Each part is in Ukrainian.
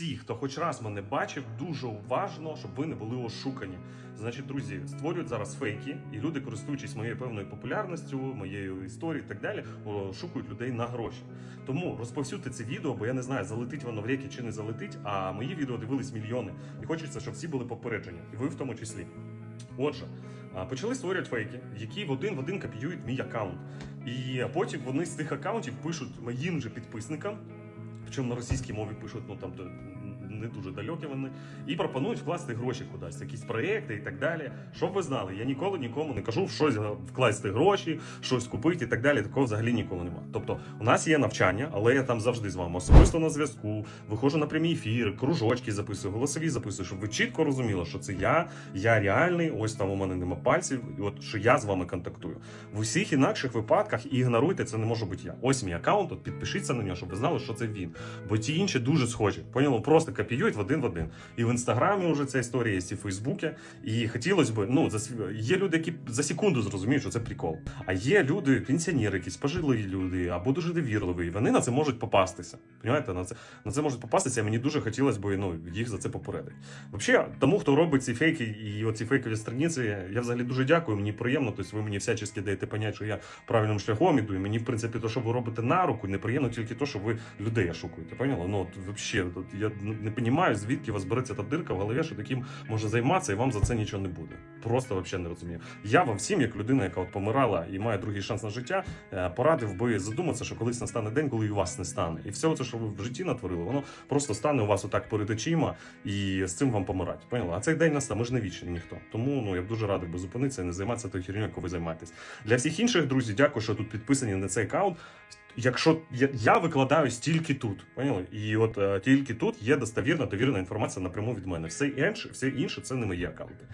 всі, хто хоч раз мене бачив, дуже уважно, щоб ви не були ошукані. Значить, друзі, створюють зараз фейки, і люди, користуючись моєю певною популярністю, моєю історією і так далі, шукають людей на гроші. Тому розповсюдьте це відео, бо я не знаю, залетить воно в реки чи не залетить. А мої відео дивились мільйони. І хочеться, щоб всі були попереджені, і ви в тому числі. Отже, почали створювати фейки, які в один в один копіюють мій аккаунт. І потім вони з тих аккаунтів пишуть моїм же підписникам, причому на російській мові пишуть, ну там не дуже далекі вони, і пропонують вкласти гроші кудись, якісь проекти і так далі. Щоб ви знали, я ніколи нікому не кажу в щось вкласти гроші, щось купити і так далі. Такого взагалі ніколи немає. Тобто, у нас є навчання, але я там завжди з вами особисто на зв'язку, виходжу на прямі ефіри, кружочки записую, голосові записую, щоб ви чітко розуміли, що це я, я реальний, ось там у мене нема пальців, і от що я з вами контактую. В усіх інакших випадках ігноруйте, це не може бути я. Ось мій аккаунт, от підпишіться на нього, щоб ви знали, що це він. Бо ті інші дуже схожі. Поняли? Просто копіюють в один в один. І в інстаграмі вже ця історія є, і в Фейсбуці. І хотілося б, ну, за є люди, які за секунду зрозуміють, що це прикол. А є люди, пенсіонери, якісь пожилі люди, або дуже довірливі, і вони на це можуть попастися. Понимаєте, на це на це можуть попастися. і Мені дуже хотілося б ну, їх за це попередити. Взагалі, тому, хто робить ці фейки і оці фейкові страниці, я взагалі дуже дякую. Мені приємно. Тобто ви мені всячески даєте поняття, що я правильним шляхом іду. І мені, в принципі, то, що ви робите на руку, неприємно тільки то, що ви людей ошукуєте. Поняли? Ну от взагалі, от, я не розумію, звідки у вас береться та дирка в голові, що таким може займатися, і вам за це нічого не буде. Просто взагалі не розумію. Я вам всім, як людина, яка от помирала і має другий шанс на життя, е, порадив би задуматися, що колись настане день, коли і у вас не стане. І все це, що ви в житті натворили, воно просто стане у вас отак перед очима, і з цим вам помирати. Поняла? А цей день настане, ми ж не вічні ніхто. Тому ну я б дуже радий би зупинитися і не займатися тою херню, яку ви займаєтесь. Для всіх інших друзів, дякую, що тут підписані на цей аккаунт. Якщо я, викладаю стільки тут, поняли? І от е, тільки тут є достовірна, довірена інформація напряму від мене. Все інше, все інше це не мої аккаунти.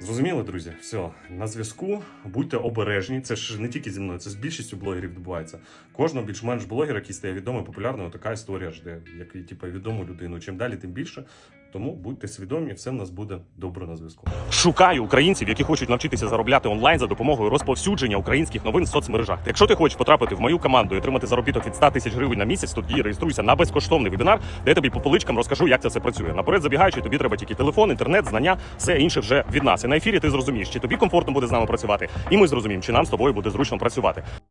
Зрозуміли, друзі? Все, на зв'язку. Будьте обережні. Це ж не тільки зі мною, це з більшістю блогерів відбувається. Кожного більш-менш блогера, який стає відомий, популярною, така історія жде, як типу, відому людину. Чим далі, тим більше. Тому будьте свідомі, все в нас буде добре на зв'язку. Шукаю українців, які хочуть навчитися заробляти онлайн за допомогою розповсюдження українських новин в соцмережах. Якщо ти хочеш потрапити в мою команду і отримати заробіток від 100 тисяч гривень на місяць, тоді реєструйся на безкоштовний вебінар, де я тобі по поличкам розкажу, як це все працює. Наперед забігаючи, тобі треба тільки телефон, інтернет, знання, все інше вже від нас. І на ефірі ти зрозумієш, чи тобі комфортно буде з нами працювати, і ми зрозуміємо, чи нам з тобою буде зручно працювати.